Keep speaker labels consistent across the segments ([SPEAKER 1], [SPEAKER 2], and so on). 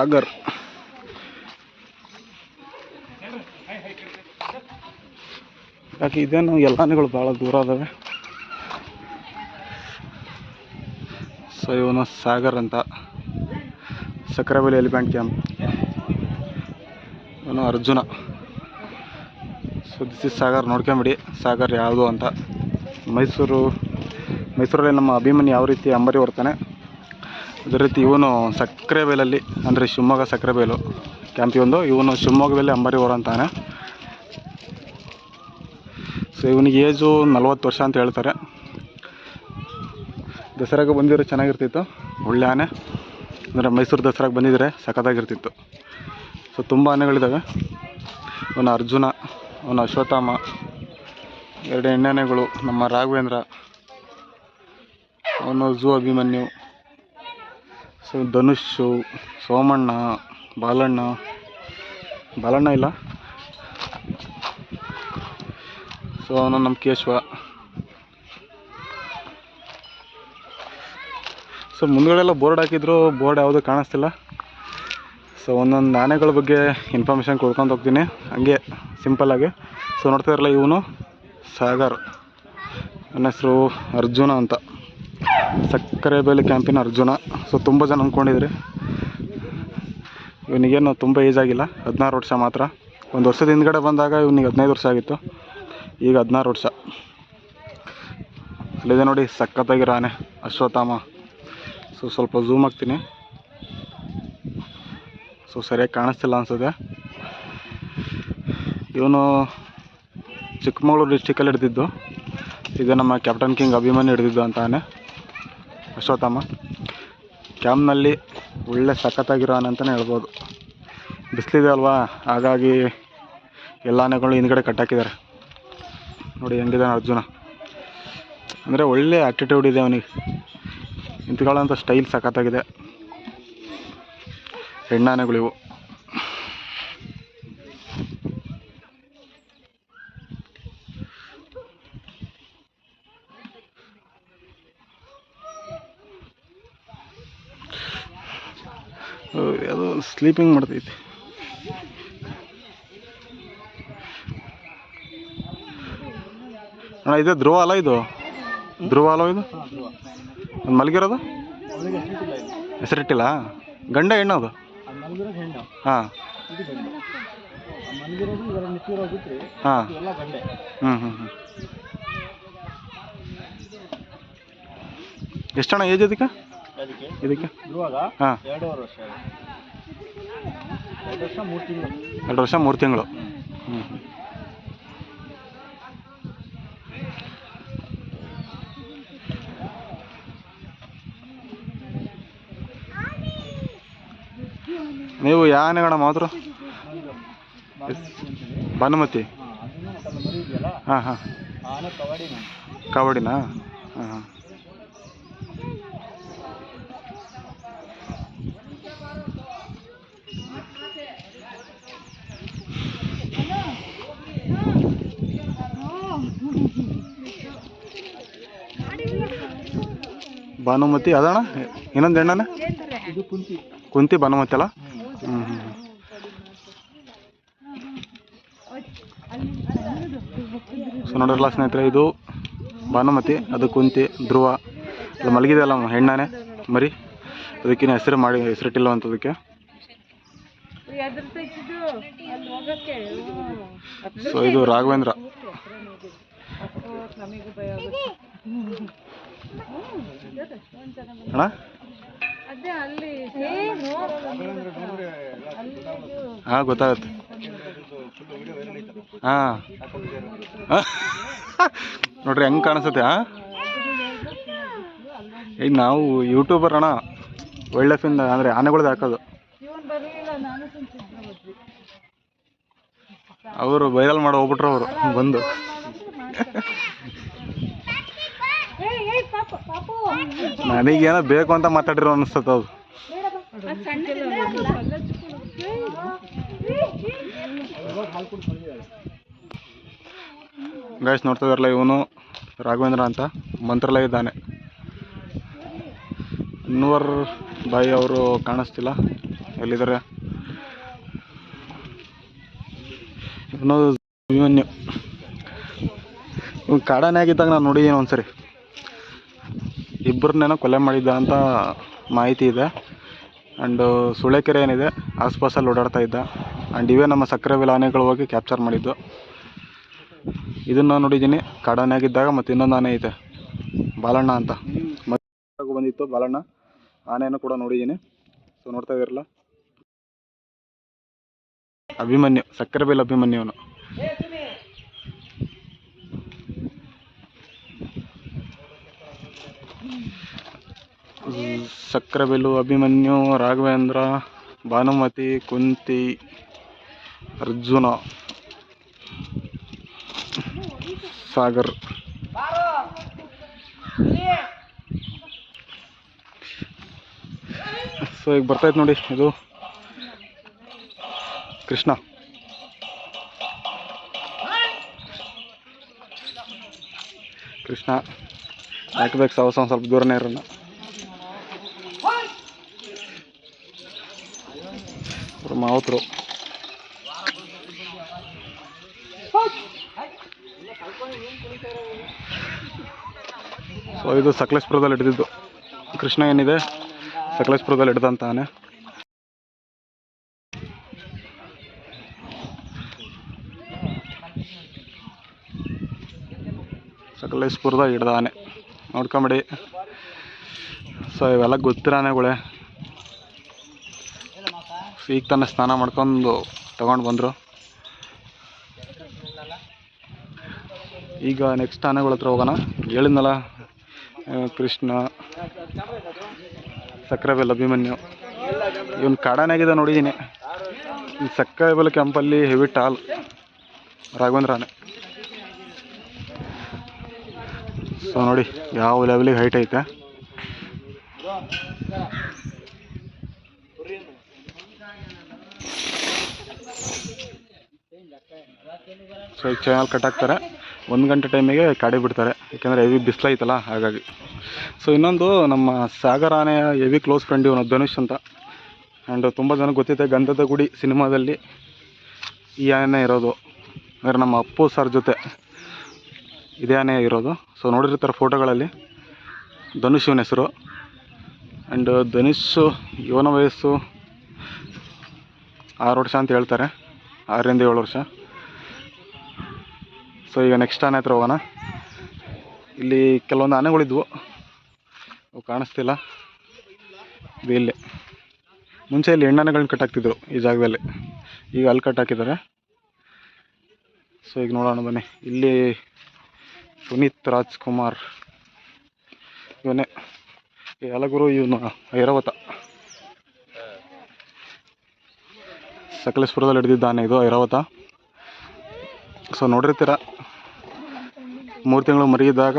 [SPEAKER 1] ಸಾಗರ್. ಯಾಕೆ ಇದೇನು ಎಲ್ಲ ಆನೆಗಳು ಭಾಳ ದೂರ ಅದಾವೆ? ಸೊ ಇವನು ಸಾಗರ್ ಅಂತ. Sakrebailu elephant camp. ಇವನು Arjuna. So this is Sagar. ನೋಡ್ಕೊಂಬಿಡಿ. Sagar ಯಾವುದು ಅಂತ. ಮೈಸೂರು, ಮೈಸೂರಲ್ಲಿ ನಮ್ಮ ಅಭಿಮನ್ಯು ಯಾವ ರೀತಿ ಅಂಬರಿ ಹೊರ್ತಾನೆ ಅದೇ ರೀತಿ ಇವನು ಸಕ್ಕರೆ ಬೇಲಲ್ಲಿ, ಅಂದರೆ ಶಿವಮೊಗ್ಗ ಸಕ್ಕರೆ ಬೇಲು ಇವನು ಇವನು ಶಿವಮೊಗ್ಗದಲ್ಲಿ ಅಂಬಾರಿ ಹೊರ ಅಂತಾನೆ. ಸೊ ಇವನಿಗೆ ಏಜು ನಲ್ವತ್ತು ವರ್ಷ ಅಂತ ಹೇಳ್ತಾರೆ. ದಸರಾಗೆ ಬಂದಿದ್ರೆ ಚೆನ್ನಾಗಿರ್ತಿತ್ತು ಒಳ್ಳೆ ಆನೆ ಅಂದರೆ ಮೈಸೂರು ದಸರಾಗೆ ಬಂದಿದ್ರೆ ಸಖತ್ತಾಗಿರ್ತಿತ್ತು. ಸೊ ತುಂಬ ಆನೆಗಳಿದ್ದಾವೆ ಅವನ ಅರ್ಜುನ, ಅವನ ಅಶ್ವತ್ಥಾಮ, ಎರಡು ಎಣ್ಣೆನೆಗಳು, ನಮ್ಮ ರಾಘವೇಂದ್ರ, ಅವನು ಝೂ ಅಭಿಮನ್ಯು ಸೊ ಧನುಷು ಸೋಮಣ್ಣ ಬಾಲಣ್ಣ ಬಾಲಣ್ಣ ಇಲ್ಲ ಸೊ ಅವನು ನಮ್ಮ ಕೇಶವ ಸೊ ಮುಂದ್ಗಡೆ ಎಲ್ಲ ಬೋರ್ಡ್ ಹಾಕಿದ್ರು ಬೋರ್ಡ್ ಯಾವುದೂ ಕಾಣಿಸ್ತಿಲ್ಲ. ಸೊ ಒಂದೊಂದು ನಾಣ್ಯಗಳ ಬಗ್ಗೆ ಇನ್ಫಾರ್ಮೇಷನ್ ಕೊಡ್ಕೊಂಡು ಹೋಗ್ತೀನಿ. ಹಂಗೆ ಸಿಂಪಲ್ಲಾಗಿ ಸೊ ನೋಡ್ತಾ ಇರಲ್ಲ ಇವನು, ಸಾಗರ್. ನನ್ನ ಹೆಸರು ಅರ್ಜುನ ಅಂತ. ಸಕ್ಕರೆ ಬೇಲಿ ಕ್ಯಾಂಪಿನ ಅರ್ಜುನ. ಸೊ ತುಂಬ ಜನ ಅಂದ್ಕೊಂಡಿದ್ರಿ ಇವನಿಗೇನು ತುಂಬ ಏಜ್ ಆಗಿಲ್ಲ, ಹದಿನಾರು ವರ್ಷ ಮಾತ್ರ. ಒಂದು ವರ್ಷದ ಹಿಂದ್ಗಡೆ ಬಂದಾಗ ಇವನಿಗೆ ಹದಿನೈದು ವರ್ಷ ಆಗಿತ್ತು. ಈಗ ಹದಿನಾರು ವರ್ಷ. ಅಲ್ಲಿದೆ ನೋಡಿ ಸಖತ್ತಾಗಿರೋ ಆನೆ ಅಶ್ವತ್ಥಾಮ. ಸೊ ಸ್ವಲ್ಪ ಝೂಮ್ ಆಗ್ತೀನಿ ಸೊ ಸರಿಯಾಗಿ ಕಾಣಿಸ್ತಿಲ್ಲ ಅನ್ಸುತ್ತೆ. ಇವನು ಚಿಕ್ಕಮಗಳೂರು ಡಿಸ್ಟಿಕಲ್ಲಿ ಹಿಡ್ದಿದ್ದು. ಇದು ನಮ್ಮ ಕ್ಯಾಪ್ಟನ್ ಕಿಂಗ್ ಅಭಿಮಾನಿ ಹಿಡ್ದಿದ್ದು ಅಂತ ಆನೆ ಅಶ್ವತ್ಥಾಮ ಕ್ಯಾಮ್ನಲ್ಲಿ ಒಳ್ಳೆ ಸಖತ್ತಾಗಿರೋ ಆನೆ ಅಂತಲೇ ಹೇಳ್ಬೋದು. ಬಿಸಿಲಿದೆ ಅಲ್ವಾ? ಹಾಗಾಗಿ ಎಲ್ಲ ಆನೆಗಳು ಹಿಂದ್ಗಡೆ ಕಟ್ಟಾಕಿದ್ದಾರೆ. ನೋಡಿ ಹೆಂಗಿದ್ದಾನೆ ಅರ್ಜುನ. ಅಂದರೆ ಒಳ್ಳೆ ಆ್ಯಟಿಟ್ಯೂಡ್ ಇದೆ ಅವನಿಗೆ. ನಿಂತ್ಕೊಳ್ಳೋಂಥ ಸ್ಟೈಲ್ ಸಖತ್ತಾಗಿದೆ. ಹೆಣ್ಣಾನೆಗಳಿವು. ಅದು ಸ್ಲೀಪಿಂಗ್ ಮಾಡ್ತೈತಿ. ಅಣ್ಣ, ಇದು ಧ್ರುವ ಅಲ್ಲ ಇದು? ಧ್ರುವ ಅಲ್ಲ ಇದು? ಮಲಗಿರೋದು? ಹೆಸರಿಟ್ಟಿಲ್ಲ ಗಂಡ ಹೆಣ್ಣು ಅದು? ಹಾಂ. ಹಾಂ. ಹ್ಞೂ ಹ್ಞೂ ಹ್ಞೂ ಎಷ್ಟಣ್ಣ ಏಜ್
[SPEAKER 2] ಅದಕ್ಕೆ?
[SPEAKER 1] ಇದಕ್ಕೆ? ಹಾಂ.
[SPEAKER 2] ಎರಡು ವರ್ಷ ಮೂರು ತಿಂಗಳು.
[SPEAKER 1] ಹ್ಞೂ ನೀವು ಯಾನೆಗಳ ಮಾತ್ರ ಭಾನುಮತಿ.
[SPEAKER 2] ಹಾಂ
[SPEAKER 1] ಹಾಂ ಕಬಡ್ಡಿನಾ? ಹಾಂ ಹಾಂ. ಭಾನುಮತಿ ಅದಣ್ಣ? ಇನ್ನೊಂದು ಹೆಣ್ಣನ?
[SPEAKER 2] ಇದು ಕುಂತಿ
[SPEAKER 1] ಭಾನುಮತಿ ಅಲ್ಲ? ಹ್ಞೂ ಹ್ಞೂ ಸೊ ನೋಡಿರಲ್ಲ ಸ್ನೇಹಿತರೆ, ಇದು ಭಾನುಮತಿ, ಅದು ಕುಂತಿ, ಧ್ರುವ. ಅದು ಮಲಗಿದೆಯಲ್ಲ ಹೆಣ್ಣನೇ? ಮರಿ? ಅದಕ್ಕಿನ್ನ ಹೆಸರು ಮಾಡಿ ಹೆಸರಿಟ್ಟಿಲ್ಲ ಅಂತದಕ್ಕೆ ಸೊ ಇದು ರಾಘವೇಂದ್ರ. ಅಣ್ಣ? ಹಾಂ ಗೊತ್ತಾಗುತ್ತೆ. ಹಾಂ. ನೋಡ್ರಿ ಹೆಂಗೆ ಕಾಣಿಸುತ್ತೆ ಹಾಂ? ಈಗ ನಾವು ಯೂಟ್ಯೂಬರ್ ಅಣ್ಣ. ಒಳ್ಳೆ ಲೈಫಿಂದ ಅಂದರೆ ಆನೆಗಳ್ದು ಹಾಕೋದು. ಅವರು ವೈರಲ್ ಮಾಡಿ ಹೋಗ್ಬಿಟ್ರು ಅವರು ಬಂದು. ನನಗೇನೋ ಬೇಕು ಅಂತ ಮಾತಾಡಿರೋ ಅನಿಸ್ತದ ಅದು. ಗಾಯಸ್ ನೋಡ್ತಾ ಇದಾರಲ್ಲ ಇವನು? ರಾಘವೇಂದ್ರ ಅಂತ. ಮಂತ್ರಾಲಯದಾನೆ ಅನ್ವರ್ ಬಾಯಿ ಅವರು ಕಾಣಿಸ್ತಿಲ್ಲ. ಎಲ್ಲಿದ್ದಾರೆ? ಇನ್ನೊಂದು ಅಭಿಮನ್ಯು ಕಾಡಾನೆ ಆಗಿದ್ದಾಗ ನಾನು ನೋಡಿದ್ದೀನಿ ಒಂದ್ಸರಿ. ಇಬ್ಬರನ್ನೇನೋ ಕೊಲೆ ಮಾಡಿದ್ದ ಅಂತ ಮಾಹಿತಿ ಇದೆ. ಆ್ಯಂಡ್ ಸುಳೆಕೆರೆ ಏನಿದೆ ಆಸ್ಪಾಸಲ್ಲಿ ಓಡಾಡ್ತಾ ಇದ್ದ. ಆ್ಯಂಡ್ ಇವೇ ನಮ್ಮ ಸಕ್ಕರೆ ಬೆಲೆ ಆನೆಗಳು ಹೋಗಿ ಕ್ಯಾಪ್ಚರ್ ಮಾಡಿದ್ದು. ಇದನ್ನು ನೋಡಿದ್ದೀನಿ. ಕಾಡಾನೆಯಾಗಿದ್ದಾಗ ಮತ್ತು ಇನ್ನೊಂದು ಆನೆ ಐತೆ. ಬಾಲಣ್ಣ ಅಂತ. ಮತ್ತೆ ಬಂದಿತ್ತು ಬಾಲಣ್ಣ. ಆನೆಯನ್ನು ಕೂಡ ನೋಡಿದ್ದೀನಿ. ಸೊ ನೋಡ್ತಾ ಇದ್ದೀರಲ್ಲ ಅಭಿಮನ್ಯು, ಸಕ್ಕರೆ ಬೇಲ್ ಅಭಿಮನ್ಯುವನು ಸಕ್ಕರೆಬೆಲ್ಲು ಅಭಿಮನ್ಯು, ರಾಘವೇಂದ್ರ, ಭಾನುಮತಿ, ಕುಂತಿ, ಅರ್ಜುನ, ಸಾಗರ್. ಸೊ ಈಗ ಬರ್ತೈತೆ ನೋಡಿ ಇದು. ಕೃಷ್ಣ. ಕೃಷ್ಣ. ಹಾಕ್ಬೇಕು ಸಾವಸ ಒಂದು ಸ್ವಲ್ಪ ದೂರನೇ ಇರೋಣ. ಅವ್ರ otro. ಸೊ ಇದು ಸಕಲೇಶ್ಪುರದಲ್ಲಿ ಹಿಡಿದಿದ್ದು. ಕೃಷ್ಣ ಏನಿದೆ? ಸಕಲೇಶ್ಪುರದಲ್ಲಿ ಹಿಡ್ದಂತಾನೆ ಸಕಲೇಶ್ಪುರದ ಹಿಡ್ದಾನೆ. ನೋಡ್ಕೊಂಬಿಡಿ. ಸೊ ಇವೆಲ್ಲ ಗೊತ್ತಿರೋ ಆನೆಗಳೇ ಈಗ ತಾನೇ ಸ್ನಾನ ಮಾಡ್ಕೊಂಡು ತಗೊಂಡು ಬಂದರು. ಈಗ ನೆಕ್ಸ್ಟ್ ಆನೆಗಳ ಹತ್ರ ಹೋಗೋಣ. ಹೇಳಿದ್ನಲ್ಲ ಕೃಷ್ಣ, ಸಕ್ಕರೆ ಬೆಲ್ಲ, ಅಭಿಮನ್ಯು. ಇವನು ಕಾಡಾನಾಗಿದೆ ನೋಡಿದ್ದೀನಿ. ಈ ಸಕ್ಕರೆಬೆಲ್ ಕೆಂಪಲ್ಲಿ ಹೆವಿ ಟಾಲ್ ರಾಘವೇಂದ್ರ ಆನೆ ಸೊ ನೋಡಿ, ಯಾವ ಲೆವೆಲಿಗೆ ಹೈಟ್ ಐತೆ. ಸೊ ಈಗ ಚಾನಲ್ ಕಟ್ ಹಾಕ್ತಾರೆ ಒಂದು ಗಂಟೆ ಟೈಮಿಗೆ ಕಾಡಿ ಬಿಡ್ತಾರೆ. ಯಾಕೆಂದರೆ ಹೆವಿ ಬಿಸಿಲೈತಲ್ಲ ಹಾಗಾಗಿ. ಸೊ ಇನ್ನೊಂದು ನಮ್ಮ ಸಾಗರ ಆನೆಯ ಹೆವಿ ಕ್ಲೋಸ್ ಫ್ರೆಂಡ್ ಇವನು, ಧನುಷ್ ಅಂತ. ಆ್ಯಂಡ್ ತುಂಬ ಜನ ಗೊತ್ತಿದೆ ಗಂಧದ ಗುಡಿ ಸಿನಿಮಾದಲ್ಲಿ ಈ ಆನೆ ಇರೋದು. ಅಂದರೆ ನಮ್ಮ ಅಪ್ಪು ಸರ್ ಜೊತೆ ಇದೇ ಆನೆ ಇರೋದು. ಸೊ ನೋಡಿರ್ತಾರೆ ಫೋಟೋಗಳಲ್ಲಿ ಧನುಷ್ ಇವನ ಹೆಸರು. ಆ್ಯಂಡ್ ಧನುಷ್ ಇವನ ವಯಸ್ಸು ಆರು ವರ್ಷ ಅಂತ ಹೇಳ್ತಾರೆ. ಆರರಿಂದ ಏಳು ವರ್ಷ. ಸೊ ಈಗ ನೆಕ್ಸ್ಟ್ ಆನೆ ಹತ್ರ ಹೋಗೋಣ. ಇಲ್ಲಿ ಕೆಲವೊಂದು ಆನೆಗಳಿದ್ವು. ಅವು ಕಾಣಿಸ್ತಿಲ್ಲ. ಇದು ಇಲ್ಲೇ. ಮುಂಚೆ ಇಲ್ಲಿ ಹೆಣ್ಣಾನೆಗಳನ್ನ ಕಟ್ಟಾಕ್ತಿದ್ರು ಈ ಜಾಗದಲ್ಲಿ. ಈಗ ಅಲ್ಲಿ ಕಟ್ಟಾಕಿದ್ದಾರೆ. ಸೊ ಈಗ ನೋಡೋಣ ಬನ್ನಿ. ಇಲ್ಲಿ ಪುನೀತ್ ರಾಜ್ಕುಮಾರ್. ಇವನೇ. ಯಲಗುರು ಇವನು, ಐರಾವತ. ಸಕಲೇಶ್ಪುರದಲ್ಲಿ ಹಿಡಿದಿದ್ದಾನೆ ಇದು ಐರಾವತ. ಸೊ ನೋಡಿರ್ತೀರ? ಮೂರು ತಿಂಗಳು ಮರಿಯಿದ್ದಾಗ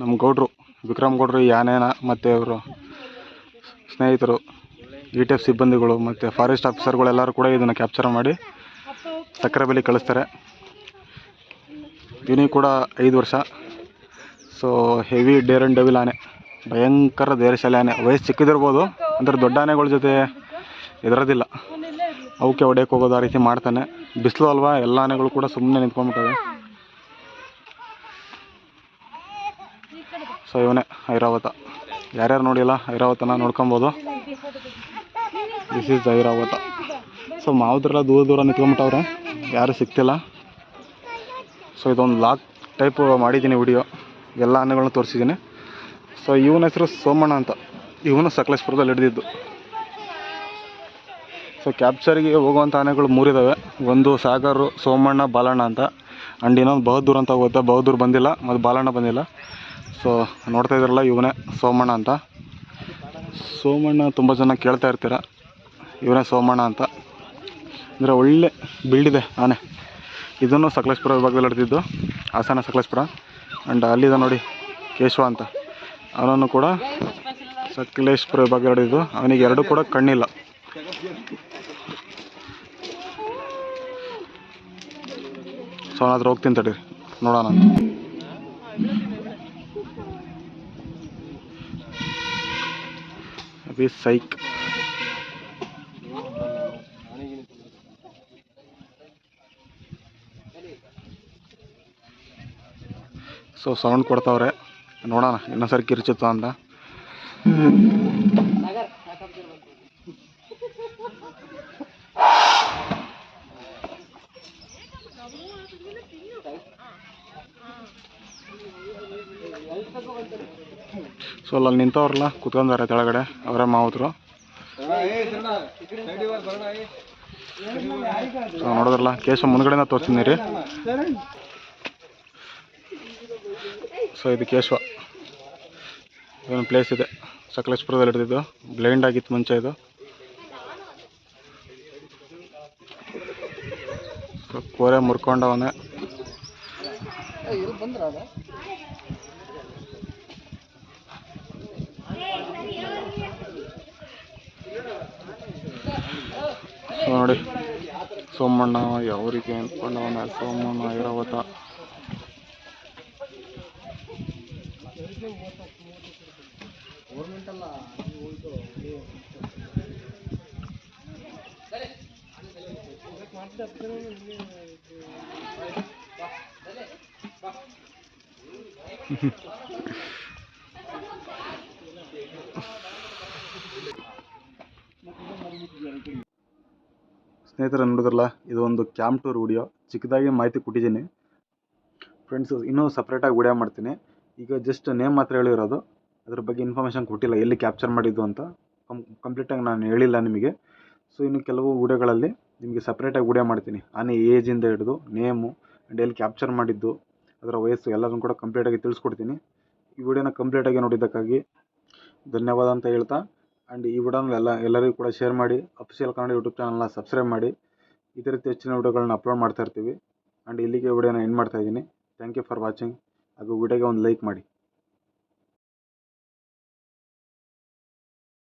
[SPEAKER 1] ನಮ್ಮ ಗೌಡ್ರು, ವಿಕ್ರಮ್ ಗೌಡ್ರು ಈ ಆನೆನ ಮತ್ತು ಅವರು ಸ್ನೇಹಿತರು ಇ ಟಿ ಎಫ್ ಸಿಬ್ಬಂದಿಗಳು ಮತ್ತು ಫಾರೆಸ್ಟ್ ಆಫೀಸರ್ಗಳೆಲ್ಲರೂ ಕೂಡ ಇದನ್ನು ಕ್ಯಾಪ್ಚರ್ ಮಾಡಿ ಸಕ್ಕರೆ ಬೆಲೆ ಕಳಿಸ್ತಾರೆ. ಇವನಿಗೆ ಕೂಡ ಐದು ವರ್ಷ. So heavy dare and devil ಆನೆ. ಭಯಂಕರ ಧೈರ್ಯಶಾಲಿ ಆನೆ. ವಯಸ್ಸು ಚಿಕ್ಕದಿರ್ಬೋದು, ಅಂದರೆ ದೊಡ್ಡ ಆನೆಗಳ ಜೊತೆ ಹೆದರೋದಿಲ್ಲ ಅವಕ್ಕೆ ಹೊಡೆಯಕ್ಕೆ ಹೋಗೋದು ಆ ರೀತಿ ಮಾಡ್ತಾನೆ. ಬಿಸಿಲು ಅಲ್ವಾ? ಎಲ್ಲ ಆನೆಗಳು ಕೂಡ ಸುಮ್ಮನೆ ನಿಂತ್ಕೊಂಡ್ಬಿಟ್ಟವೆ. ಸೊ ಇವನೇ ಐರಾವತ. ಯಾರ್ಯಾರು ನೋಡಿಲ್ಲ ಐರಾವತನ ನೋಡ್ಕೊಬೋದು? This is Airavata. ಸೊ ಮಾವುದ್ರೆಲ್ಲ ದೂರ ದೂರ ನಿಂತ್ಕೊಂಬಿಟ್ಟವ್ರೆ ಯಾರು ಸಿಗ್ತಿಲ್ಲ. ಸೊ ಇದೊಂದು ಲಾಕ್ ಟೈಪ್ ಮಾಡಿದ್ದೀನಿ ವಿಡಿಯೋ. ಎಲ್ಲ ಆನೆಗಳನ್ನ ತೋರಿಸಿದ್ದೀನಿ. ಸೊ ಇವನ ಹೆಸರು ಸೋಮಣ್ಣ ಅಂತ. ಇವನು ಸಕಲೇಶ್ಪುರದಲ್ಲಿ ಹಿಡಿದಿದ್ದು. ಸೊ ಕ್ಯಾಪ್ಚರ್ಗೆ ಹೋಗುವಂಥ ಆನೆಗಳು ಮೂರಿದ್ದಾವೆ ಒಂದು ಸಾಗರ್, ಸೋಮಣ್ಣ, ಬಾಲಣ್ಣ ಅಂತ. ಆ್ಯಂಡ್ ಇನ್ನೊಂದು ಬಹದ್ದೂರ್ ಅಂತ ಹೋಗುತ್ತೆ. ಬಹದ್ದೂರ್ ಬಂದಿಲ್ಲ, ಮತ್ತು ಬಾಲಣ್ಣ ಬಂದಿಲ್ಲ. ಸೊ ನೋಡ್ತಾ ಇದ್ರಲ್ಲ ಇವನೇ ಸೋಮಣ್ಣ ಅಂತ. ಸೋಮಣ್ಣ ತುಂಬ ಜನ ಕೇಳ್ತಾ ಇರ್ತೀರ? ಇವನೇ ಸೋಮಣ್ಣ ಅಂತ. ಅಂದರೆ ಒಳ್ಳೆ ಬಿಲ್ಡಿದೆ ಆನೆ. ಇದನ್ನು ಸಕಲೇಶ್ಪುರ ವಿಭಾಗದಲ್ಲಿ ಹಿಡ್ದಿದ್ದು ಹಾಸನ ಸಕಲೇಶ್ಪುರ. ಆ್ಯಂಡ್ ಅಲ್ಲಿದೆ ನೋಡಿ ಕೇಶವ ಅಂತ. ಅವನನ್ನು ಕೂಡ ಸಕಲೇಶ್ಪುರ ವಿಭಾಗದಲ್ಲಿ ಹಿಡಿದಿದ್ದು ಅವನಿಗೆ ಎರಡು ಕೂಡ ಕಣ್ಣಿಲ್ಲ. ಸೊ ಅದ್ರ ಹೋಗ್ತೀನಿ ತಡೀರಿ ನೋಡೋಣ. ಅಭಿ ಸೈಕ್. ಸೊ ಸೌಂಡ್ ಕೊಡ್ತಾವ್ರೆ. ನೋಡೋಣ ಇನ್ನೊಂದ್ಸರಿ ಕಿರ್ಚುತ್ತಾ ಅಂತ. ಸೊ ಅಲ್ಲಿ ನಿಂತವ್ರಲ್ಲ ಕುತ್ಕೊಂಡಾರೆ ಕೆಳಗಡೆ, ಅವರೇ ಮಾವುತರು. ನೋಡಿದ್ರಲ್ಲ ಕೇಶ ಮುಂದ್ಗಡೆನ ತೋರಿಸ್ತೀನಿ ರೀ ಸೊ ಇದು ಕೇಶವ ಇದೊಂದು ಪ್ಲೇಸ್ ಇದೆ. ಸಕಲೇಶ್ಪುರದಲ್ಲಿ ಹಿಡಿದಿದ್ದು. ಬ್ಲೈಂಡ್ ಆಗಿತ್ತು ಮುಂಚೆ ಇದು. ಕೋರೆ ಮುರ್ಕೊಂಡವನೇ
[SPEAKER 2] ಇದು ಬಂದ್ರ ಅದ
[SPEAKER 1] ಸೊ ನೋಡಿ ಸೋಮಣ್ಣ ಯಾವರಿಗೆ ಅಂದ್ಕೊಂಡವನ ಸೋಮಣ್ಣ ಐರಾವತ ಸ್ನೇಹಿತರೆ ನೋಡಿದ್ರಲ್ಲ, ಇದು ಒಂದು ಕ್ಯಾಂಪ್ ಟೂರ್ ವಿಡಿಯೋ. ಚಿಕ್ಕದಾಗಿ ಮಾಹಿತಿ ಕೊಟ್ಟಿದ್ದೀನಿ. ಫ್ರೆಂಡ್ಸ್ ಇನ್ನೂ ಸಪ್ರೇಟಾಗಿ ವಿಡಿಯೋ ಮಾಡ್ತೀನಿ. ಈಗ ಜಸ್ಟ್ ನೇಮ್ ಮಾತ್ರ ಹೇಳಿರೋದು. ಅದ್ರ ಬಗ್ಗೆ ಇನ್ಫಾರ್ಮೇಷನ್ ಕೊಟ್ಟಿಲ್ಲ, ಎಲ್ಲಿ ಕ್ಯಾಪ್ಚರ್ ಮಾಡಿದ್ದು ಅಂತ. ಕಂಪ್ಲೀಟಾಗಿ ನಾನು ಹೇಳಿಲ್ಲ ನಿಮಗೆ. ಸೊ ಇನ್ನು ಕೆಲವು ವಿಡಿಯೋಗಳಲ್ಲಿ ನಿಮಗೆ ಸಪ್ರೇಟಾಗಿ ವಿಡಿಯೋ ಮಾಡ್ತೀನಿ. ಆನೆ ಏಜಿಂದ ಹಿಡಿದು ನೇಮು ಆ್ಯಂಡ್ ಎಲ್ಲಿ ಕ್ಯಾಪ್ಚರ್ ಮಾಡಿದ್ದು, ಅದರ ವಯಸ್ಸು ಎಲ್ಲದನ್ನು ಕೂಡ ಕಂಪ್ಲೀಟಾಗಿ ತಿಳಿಸ್ಕೊಡ್ತೀನಿ. ಈ ವಿಡಿಯೋನ ಕಂಪ್ಲೀಟಾಗಿ ನೋಡಿದ್ದಕ್ಕಾಗಿ ಧನ್ಯವಾದ ಅಂತ ಹೇಳ್ತಾ ಆ್ಯಂಡ್ ಈ ವಿಡಿಯೋನ ಎಲ್ಲ ಎಲ್ಲರಿಗೂ ಕೂಡ ಶೇರ್ ಮಾಡಿ ಅಫಿಷಿಯಲ್ ಕನ್ನಡ ಯೂಟ್ಯೂಬ್ ಚಾನಲ್ನ ಸಬ್ಸ್ಕ್ರೈಬ್ ಮಾಡಿ. ಇದೇ ರೀತಿ ಹೆಚ್ಚಿನ ವಿಡಿಯೋಗಳನ್ನ ಅಪ್ಲೋಡ್ ಮಾಡ್ತಾ ಇರ್ತೀವಿ. ಆ್ಯಂಡ್ ಇಲ್ಲಿಗೆ ವಿಡಿಯೋನ ಎಂಡ್ ಮಾಡ್ತಾ ಇದ್ದೀನಿ. ಥ್ಯಾಂಕ್ ಯು ಫಾರ್ ವಾಚಿಂಗ್ ಹಾಗೂ ವಿಡಿಯೋಗೆ ಒಂದು ಲೈಕ್ ಮಾಡಿ.